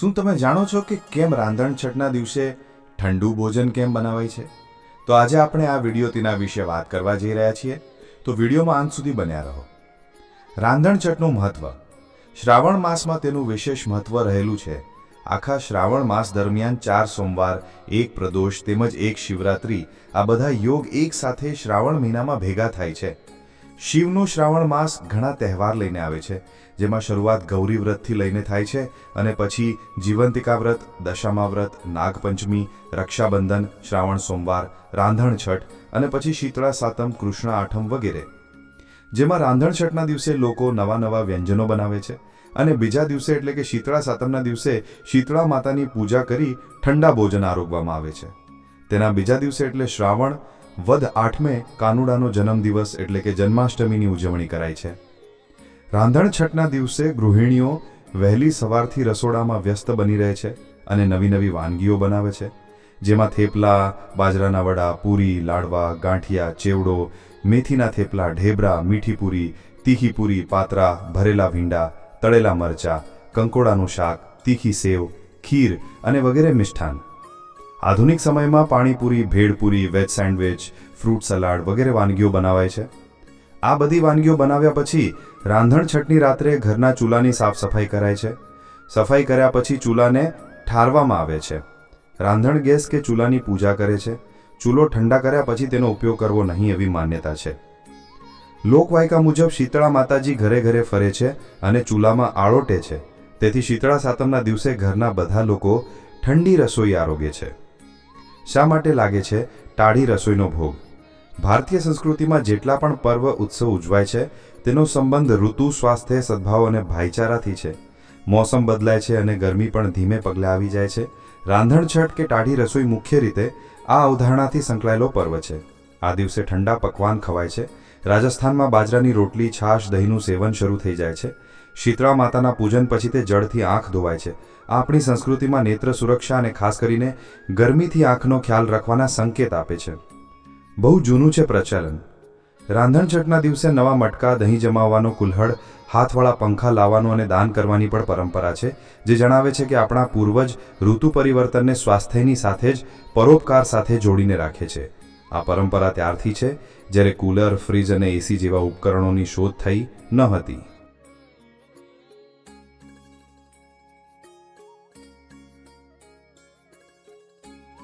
શું તમે જાણો છો કે કેમ રાંધણછટના દિવસે ઠંડુ ભોજન કેમ બનાવાય છે? તો આજે આપણે આ વીડિયો તેના વિશે વાત કરવા જઈ રહ્યા છીએ. તો વિડીયોમાં અંત સુધી બન્યા રહો. રાંધણછટનું મહત્વ. શ્રાવણ માસમાં તેનું વિશેષ મહત્વ રહેલું છે. આખા શ્રાવણ માસ દરમિયાન ચાર સોમવાર, એક પ્રદોષ તેમજ એક શિવરાત્રી આ બધા યોગ એક સાથે શ્રાવણ મહિનામાં ભેગા થાય છે. શિવનો શ્રાવણ માસ ઘણા તહેવાર લઈને આવે છે, જેમાં શરૂઆત ગૌરી વ્રતથી લઈને થાય છે અને પછી જીવંતિકા વ્રત, દશામા વ્રત, નાગપંચમી, રક્ષાબંધન, શ્રાવણ સોમવાર, રાંધણ છઠ અને પછી શીતળા, સાતમ, કૃષ્ણ, આઠમ વગેરે. જેમાં રાંધણ છઠના દિવસે લોકો નવા નવા વ્યંજનો બનાવે છે અને બીજા દિવસે એટલે કે શીતળા, સાતમના દિવસે શીતળા માતાની પૂજા કરી ઠંડા ભોજન આરોગવામાં આવે છે. તેના બીજા દિવસે એટલે શ્રાવણ વધ આઠમે કાનુડાનો જન્મદિવસ એટલે કે જન્માષ્ટમીની ઉજવણી કરાય છે. રાંધણ છઠના દિવસે ગૃહિણીઓ વહેલી સવારથી રસોડામાં વ્યસ્ત બની રહે છે અને નવી નવી વાનગીઓ બનાવે છે, જેમાં થેપલા, બાજરાના વડા, પૂરી, લાડવા, ગાંઠિયા, ચેવડો, મેથીના થેપલા, ઢેબરા મીઠી પૂરી તીખી પૂરી પાતરા, ભરેલા ભીંડા, તળેલા મરચા, કંકોડાનું શાક, તીખી સેવ, ખીર અને વગેરે મિષ્ઠાન. આધુનિક સમયમાં panipuri, bhelpuri, veg sandwich, fruit salad વગેરે વાનગીઓ બનાવાય છે. આ બધી વાનગીઓ બનાવ્યા પછી રાંધણ છઠની રાત્રે ઘરના ચૂલાની સાફ સફાઈ કરાય છે. સફાઈ કર્યા પછી ચૂલાને ઠારવામાં આવે છે. રાંધણ ગેસ કે ચૂલાની પૂજા કરે છે. ચૂલો ઠંડા કર્યા પછી તેનો ઉપયોગ કરવો નહીં એવી માન્યતા છે. લોકવાયકા મુજબ શીતળા માતાજી ઘરે ઘરે ફરે છે અને ચૂલામાં આળોટે છે. તેથી શીતળા સાતમના દિવસે ઘરના બધા લોકો ઠંડી રસોઈ આરોગે છે. શા માટે લાગે છે ટાઢી રસોઈનો ભોગ? ભારતીય સંસ્કૃતિમાં જેટલા પણ પર્વ, ઉત્સવ ઉજવાય છે, તેનો સંબંધ ઋતુ, સ્વાસ્થ્ય, સદભાવ અને ભાઈચારાથી છે. મોસમ બદલાય છે અને ગરમી પણ ધીમે પગલે આવી જાય છે. રાંધણછટ કે ટાઢી રસોઈ મુખ્ય રીતે આ અવધારણાથી સંકળાયેલો પર્વ છે. આ દિવસે ઠંડા પકવાન ખવાય છે. રાજસ્થાનમાં બાજરાની રોટલી, છાશ, દહીંનું સેવન શરૂ થઈ જાય છે. શીતળા માતાના પૂજન પછી તે જળથી આંખ ધોવાય છે. આપણી સંસ્કૃતિમાં નેત્ર સુરક્ષા અને ખાસ કરીને ગરમીથી આંખનો ખ્યાલ રાખવાના સંકેત આપે છે. બહુ જૂનું છે પ્રચલન. રાંધણછઠના દિવસે નવા મટકા, દહીં જમાવવાનો કુલ્હડ, હાથવાળા પંખા લાવવાનો અને દાન કરવાની પણ પરંપરા છે, જે જણાવે છે કે આપણા પૂર્વજ ઋતુ પરિવર્તનને સ્વાસ્થ્યની સાથે જ, પરોપકાર સાથે જોડીને રાખે છે. આ પરંપરા ત્યારથી છે, જ્યારે કુલર, ફ્રીજ અને એસી જેવા ઉપકરણોની શોધ થઈ ન હતી.